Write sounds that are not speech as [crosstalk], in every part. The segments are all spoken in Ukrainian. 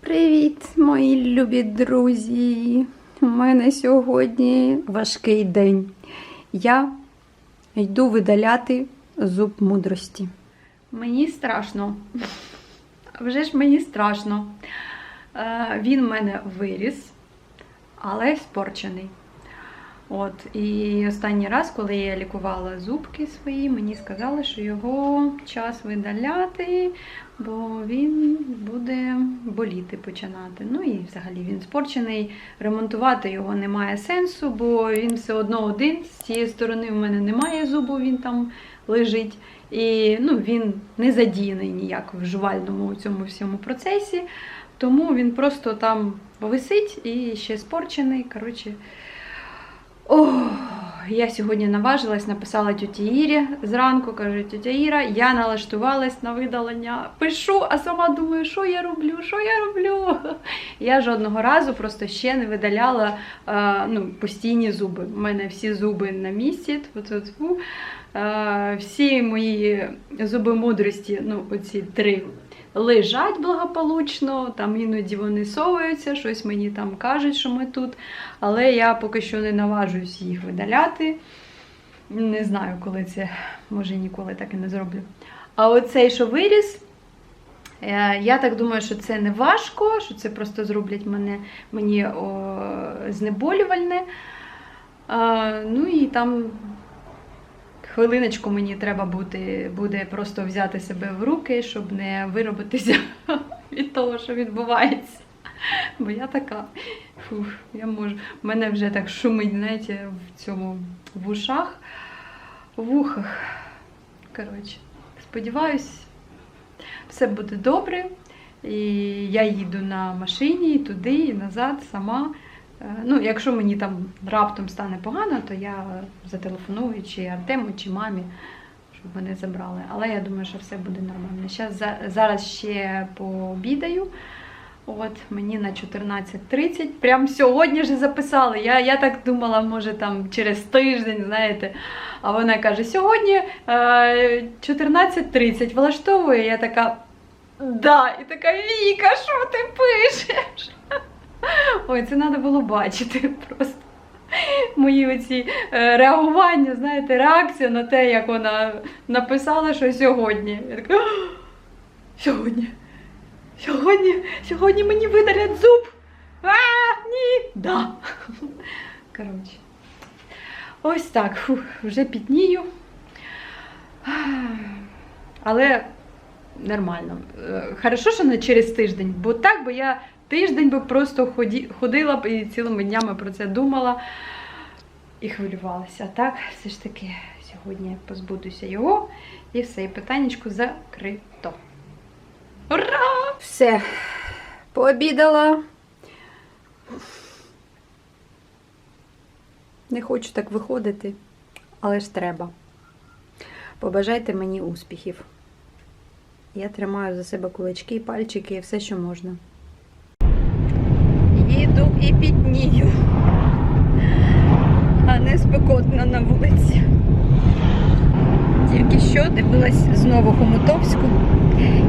Привіт, мої любі друзі! У мене сьогодні важкий день. Я йду видаляти зуб мудрості. Мені страшно. Вже ж мені страшно. Е, Він в мене виріс, але спорчений. От, і останній раз, коли я лікувала зубки свої, мені сказали, що його час видаляти, бо він буде боліти починати. Ну і взагалі він спорчений. Ремонтувати його немає сенсу, бо він все одно один. З цієї сторони в мене немає зубу, він там лежить. І ну, він не задіяний ніяк в жувальному цьому всьому процесі. Тому він просто там висить і ще спорчений. Коротше, о, я сьогодні наважилась, написала тіті Ірі зранку, каже, тітя Іра, я налаштувалась на видалення. Пишу, а сама думаю, що я роблю, що я роблю. [laughs] Я жодного разу просто ще не видаляла е, ну, постійні зуби. У мене всі зуби на місці. Е, всі мої зуби мудрості, ну, оці три. Лежать благополучно, там іноді вони соваються, щось мені там кажуть, що ми тут. Але я поки що не наважуюсь їх видаляти. Не знаю, коли це, може ніколи так і не зроблю. А оцей, що виріс, е, я так думаю, що це не важко, що це просто зроблять мене, мені о, знеболювальне. А, ну і там хвилиночку мені треба бути, буде просто взяти себе в руки, щоб не виробитися [laughs] від того, що відбувається. Бо я така. Фух, я можу. Мене вже так шумить, знаєте, в цьому в ушах, в вухах. Коротше, сподіваюсь, все буде добре. І я їду на машині туди, і назад сама. Е, Ну, якщо мені там раптом стане погано, то я зателефоную чи Артему, чи мамі, щоб вони забрали. Але я думаю, що все буде нормально. Щас, зараз ще пообідаю. От, мені на 14.30. Прям сьогодні ж записали. Я, я так думала, може там через тиждень, знаєте. А вона каже: сьогодні е, 14.30 влаштовує. Я така. Да, і така Віка, що ти пишеш? Ой, це треба було бачити просто. Мої оці е, реагування, знаєте, реакція на те, як вона написала, що сьогодні. Я така, сьогодні. Сьогодні, сьогодні мені видалять зуб. А, ні. Да. Коротше. Ось так. Фух, вже пітнію. Але нормально. Е, Хорошо, що не через тиждень, бо так би я тиждень би просто ходила б і цілими днями про це думала і хвилювалася. А так, все ж таки, сьогодні позбудуся його і все, і питаннячко закрито. Ура! Все, пообідала. Не хочу так виходити, але ж треба. Побажайте мені успіхів. Я тримаю за себе кулачки, пальчики і все, що можна. Їду і піднію, а не спекотно на вулиці. Тільки що дивилась знову Хомутовську.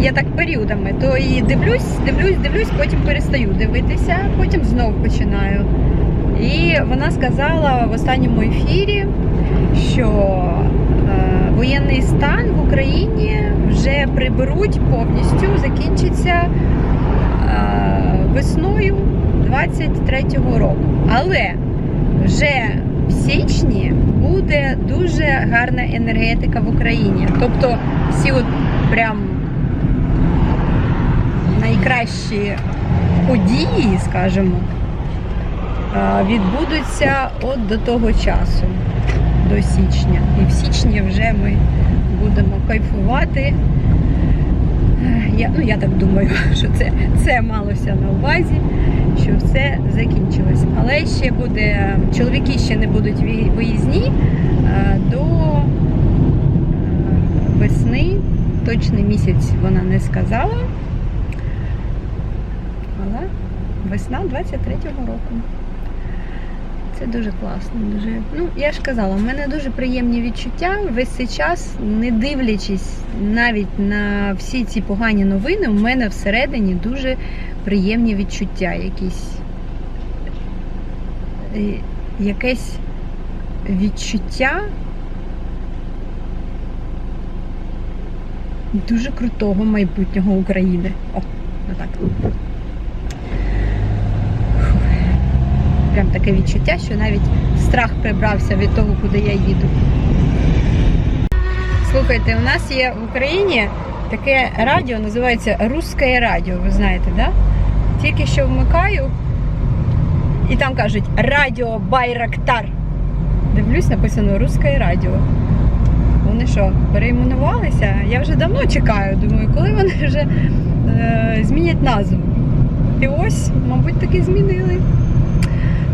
Я так періодами, то і дивлюсь, дивлюсь, дивлюсь, потім перестаю дивитися, потім знову починаю. І вона сказала в останньому ефірі, що е, воєнний стан в Україні вже приберуть повністю, закінчиться е, весною 23-го року. Але вже в січні буде дуже гарна енергетика в Україні. Тобто всі от прям найкращі події, скажімо, відбудуться от до того часу, до січня. І в січні вже ми будемо кайфувати. Я, ну, я так думаю, [laughs] що це, це малося на увазі, що все закінчилось. Але ще буде, чоловіки ще не будуть виїзні е, до е, весни. Точний місяць вона не сказала. Але весна 23-го року. Це дуже класно. Дуже ну я ж казала, в мене дуже приємні відчуття весь цей час, не дивлячись навіть на всі ці погані новини, у мене всередині дуже приємні відчуття, якісь е, якесь відчуття дуже крутого майбутнього України. О, отак. Прям таке відчуття, що навіть страх прибрався від того, куди я їду. Слухайте, у нас є в Україні таке радіо, називається Русське радіо, ви знаєте, да? Тільки що вмикаю, і там кажуть Радіо Байрактар. Дивлюсь, написано Русське радіо. Вони що, перейменувалися? Я вже давно чекаю. Думаю, коли вони вже е, змінять назву. І ось, мабуть, таки змінили.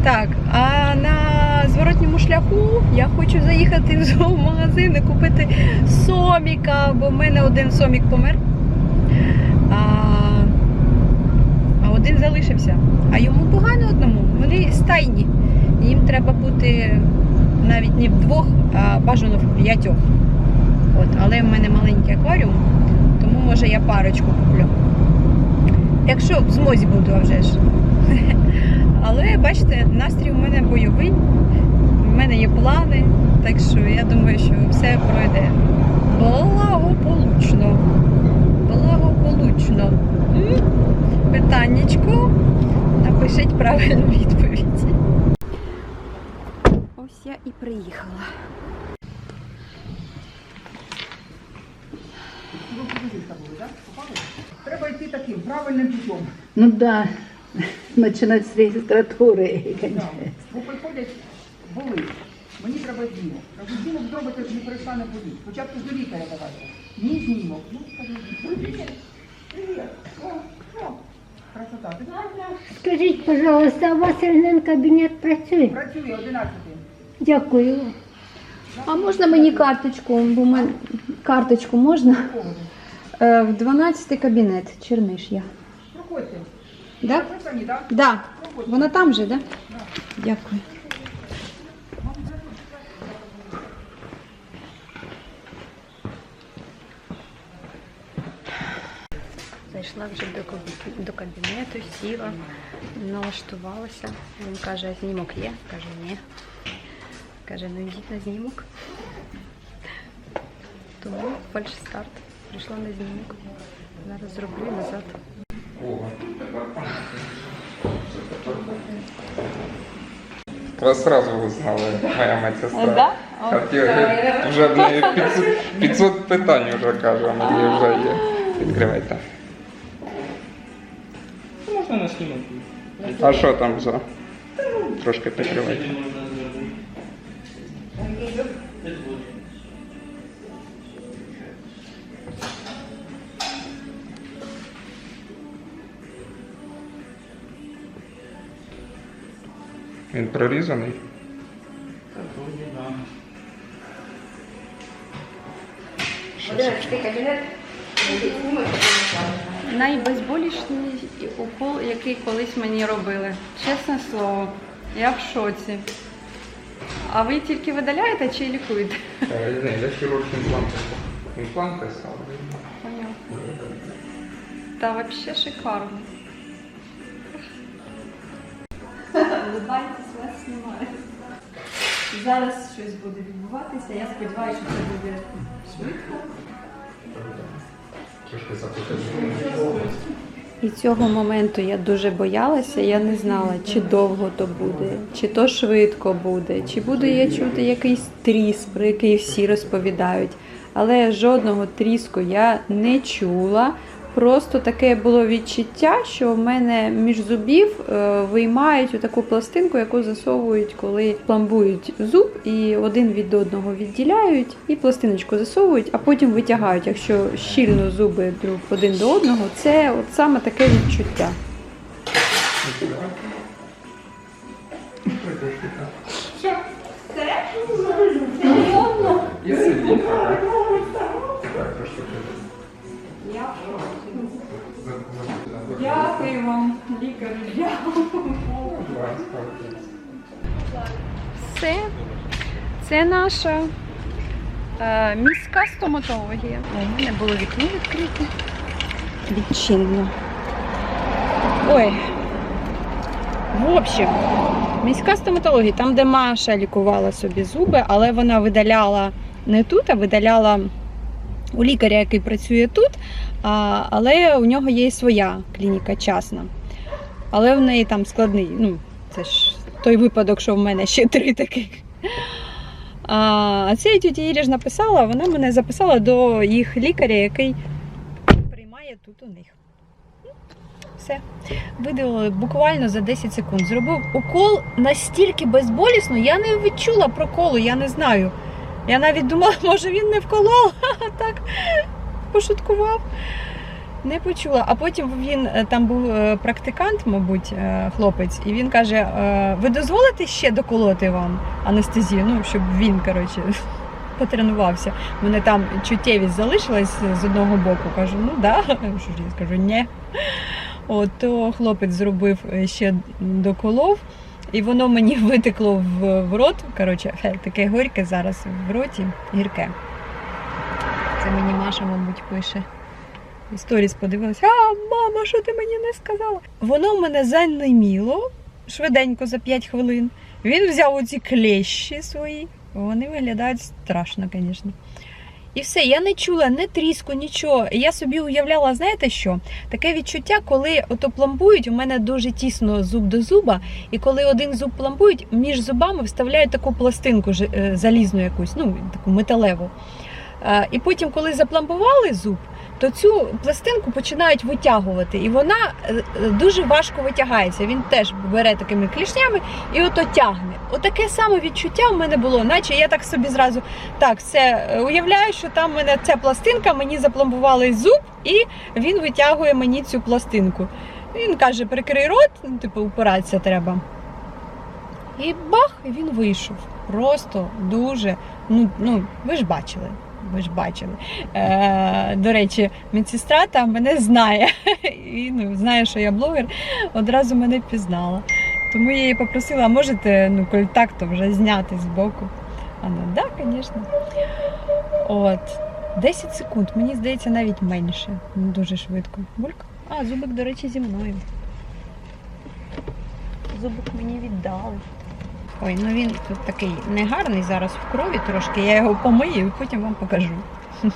Так, а на зворотньому шляху я хочу заїхати в зоомагазин і купити соміка, бо в мене один сомік помер. А, а один залишився. А йому погано одному. Вони стайні. Їм треба бути навіть не вдвох, а бажано в п'ятьох. От, але в мене маленький акваріум, тому може я парочку куплю. Якщо в змозі буду, а вже ж. Але бачите, настрій у мене бойовий, в мене є плани, так що я думаю, що все пройде благополучно. Благополучно. Питаннячко. Напишіть правильну відповідь. Ось я і приїхала. Треба йти таким правильним путем. Ну да, начинать с регистратуры, конечно. Бо приходять були. Мені треба знімок. Кажу, знімок зробите, не перестане боліти. Спочатку ж до лікаря давайте. Ні, знімок. Ну, кажу, привіт, привіт. О, о. Красота. Ти Скажіть, пожалуйста, а у вас рентген кабінет працює? працює 11. Дякую. А можна мені карточку? Бо мен... карточку можна? Е, в 12 кабінет, Черниш я. Проходьте. Да? Да. Вона там же, да? Дякую. Зайшла вже до, кабінету, сіла, налаштувалася. Він каже, знімок є? Каже, ні. Каже, ну йдіть на знімок. Тому фальшстарт. Прийшла на знімок. Зараз зроблю назад. Вас сразу узнали, моя медсестра. Да? Вже в неї 500, 500 питань вже каже, а неї вже є. Відкривайте. Можна на снімок. А що там за? Трошки прикривайте. Він прорізаний. Найбезболішний укол, який колись мені робили. Чесне слово, я в шоці. А ви тільки видаляєте чи лікуєте? Е, Ні, я хірург імпланти. Імпланти ставлю. Понятно. Та взагалі шикарно. Улыбайтесь, вас знімають. Зараз щось буде відбуватися. Я сподіваюся, що це буде швидко. І цього моменту я дуже боялася. Я не знала, чи довго то буде, чи то швидко буде, чи буду я чути якийсь тріс, про який всі розповідають. Але жодного тріску я не чула. Просто таке було відчуття, що в мене між зубів е, виймають таку пластинку, яку засовують, коли пломбують зуб, і один від одного відділяють, і пластиночку засовують, а потім витягають. Якщо щільно зуби друг один до одного, це от саме таке відчуття. І сидіть. Так, Дякую вам, лікар. Будь ласка. Все. Це наша е, міська стоматологія. У мене було вікно відкрите. Відчинено. Ой. В общем, міська стоматологія, там, де Маша лікувала собі зуби, але вона видаляла не тут, а видаляла у лікаря, який працює тут. Але у нього є і своя клініка частна. Але в неї там складний. Ну, це ж той випадок, що в мене ще три таких. А ця тіті Ірі ж написала, вона мене записала до їх лікаря, який приймає тут у них. Все. Видалили буквально за 10 секунд. Зробив укол настільки безболісно, я не відчула проколу, я не знаю. Я навіть думала, [laughs] може він не вколов, [laughs] так пошуткував. Не почула. А потім він е, там був е, практикант, мабуть, е, хлопець, і він каже: ви дозволите ще доколоти вам анестезію? Ну, щоб він, коротше, [laughs] потренувався. Мене там чуттєвість залишилась з одного боку. Кажу, ну да. [laughs] Що ж я скажу, ні. От то хлопець зробив ще доколов, і воно мені [laughs] витекло в, в рот. Коротше, таке горьке зараз в роті, гірке. Це мені Маша, мабуть, пише. Сторіс подивилася, а мама, що ти мені не сказала? Воно в мене занеміло швиденько за 5 хвилин. Він взяв оці клещі свої. Вони виглядають страшно, звісно. І все, я не чула не тріску, нічого. Я собі уявляла, знаєте що? Таке відчуття, коли ото пломбують, у мене дуже тісно зуб до зуба, і коли один зуб пломбують, між зубами вставляють таку пластинку е, залізну якусь, ну таку металеву. Е, І потім, коли запломбували зуб, то цю пластинку починають витягувати, і вона е, е, дуже важко витягається. Він теж бере такими клішнями і ото тягне. Отаке саме відчуття в мене було, наче я так собі зразу так, все е, уявляю, що там в мене ця пластинка, мені запломбували зуб, і він витягує мені цю пластинку. Він каже: прикрий рот, ну, типу, упиратися треба. І бах, він вийшов. Просто дуже. Ну, ну ви ж бачили. Ви ж бачили. Е, до речі, медсестра там мене знає. [laughs] І ну, знає, що я блогер, одразу мене впізнала. Тому я її попросила, а можете ну, так, то вже зняти з боку. Вона, так, да, звісно. От. 10 секунд, мені здається, навіть менше. Ну, дуже швидко. Бульк. А, зубик, до речі, зі мною. Зубик мені віддали. Ой, ну він тут такий негарний зараз в крові трошки. Я його помию і потім вам покажу. [laughs]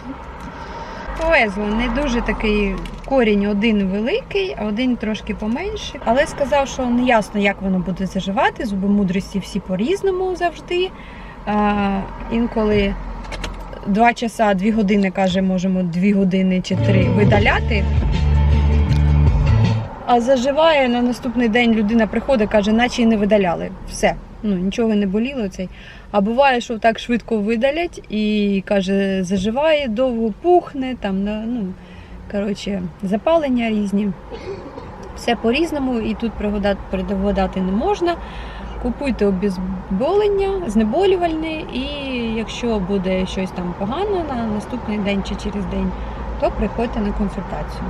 Повезло, не дуже такий корінь один великий, а один трошки поменший. Але сказав, що не ясно, як воно буде заживати. Зуби мудрості всі по-різному завжди. А, інколи два часа, дві години, каже, можемо дві години чи три видаляти. А заживає на наступний день людина приходить, каже, наче і не видаляли. Все. Ну, нічого не боліло цей. А буває, що так швидко видалять і каже, заживає, довго пухне, там, ну, коротше, запалення різні. Все по-різному, і тут пригадати, не можна. Купуйте обезболення, знеболювальне, і якщо буде щось там погано на наступний день чи через день, то приходьте на консультацію.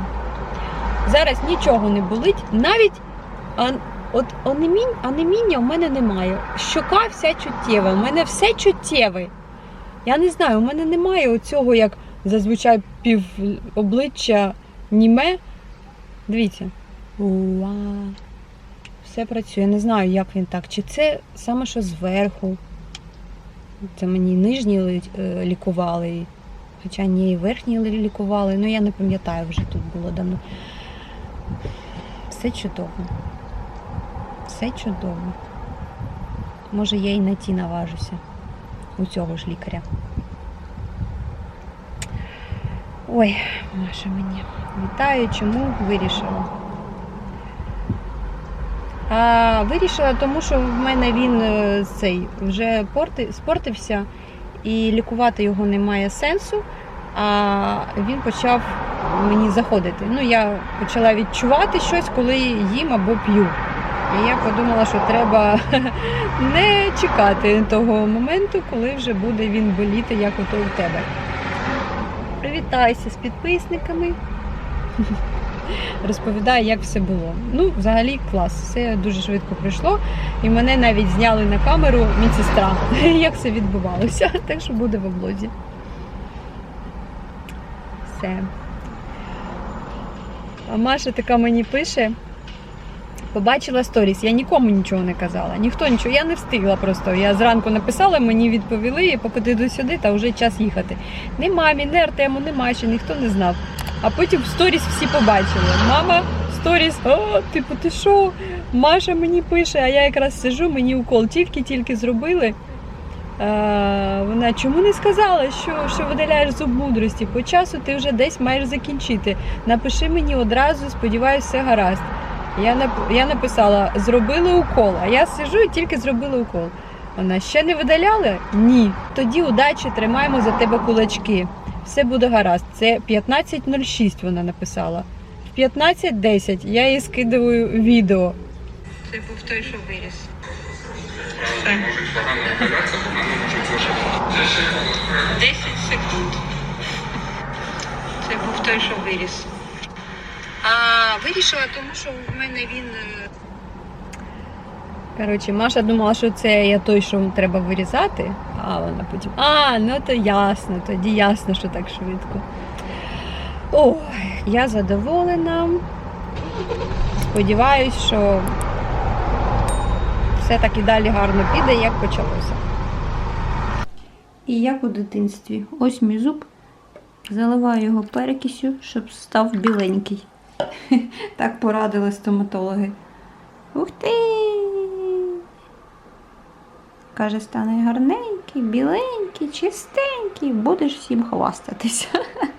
Зараз нічого не болить, навіть от анемінь, анеміння в мене немає. Щока вся чуттєва, у мене все чуттєве. Я не знаю, у мене немає оцього, як зазвичай пів обличчя німе. Дивіться. Уа. Все працює. Я не знаю, як він так. Чи це саме що зверху. Це мені нижні е, лікували. Хоча ні, і верхні лікували. Ну я не пам'ятаю, вже тут було давно. Все чудово. Все чудово. Може, я і на ті наважуся у цього ж лікаря. Ой, Маша мені. Вітаю, чому вирішила? А, вирішила, тому що в мене він е, цей вже порти, спортився і лікувати його немає сенсу. А він почав мені заходити. Ну, я почала відчувати щось, коли їм або п'ю. І я подумала, що треба [laughs] не чекати того моменту, коли вже буде він боліти, як ото у тебе. Привітайся з підписниками. [laughs] розповідає, як все було. Ну, взагалі клас, все дуже швидко пройшло. І мене навіть зняли на камеру медсестра, [laughs] як все відбувалося. Так що буде в облозі. Все. А Маша така мені пише. Побачила сторіс, я нікому нічого не казала, ніхто нічого, я не встигла просто. Я зранку написала, мені відповіли, і поки ти сюди, та вже час їхати. Ні мамі, ні Артему, ні Маші, ніхто не знав. А потім в сторіс всі побачили. Мама, сторіс, о, типу, ти що? Маша мені пише, а я якраз сижу, мені укол тільки-тільки зробили. Е, вона чому не сказала, що, що видаляєш зуб мудрості? По часу ти вже десь маєш закінчити. Напиши мені одразу, сподіваюся, все гаразд. Я, нап- я написала, зробили укол, а я сижу і тільки зробили укол. Вона ще не видаляли? Ні. Тоді удачі, тримаємо за тебе кулачки. Все буде гаразд. Це 15.06 вона написала. В 15.10 я їй скидаю відео. Це був той, що виріс. 10 секунд. Це був той, що виріс. А вирішила, тому що в мене він. е, Коротше, Маша думала, що це я той, що треба вирізати, а вона потім. А, ну то ясно, тоді ясно, що так швидко. Ой, я задоволена. Сподіваюсь, що все так і далі гарно піде, як почалося. І як у дитинстві. Ось мій зуб. Заливаю його перекисю, щоб став біленький. [laughs] Так порадили стоматологи. Ух ти! Каже, стане гарненький, біленький, чистенький, будеш всім хвастатися. [laughs]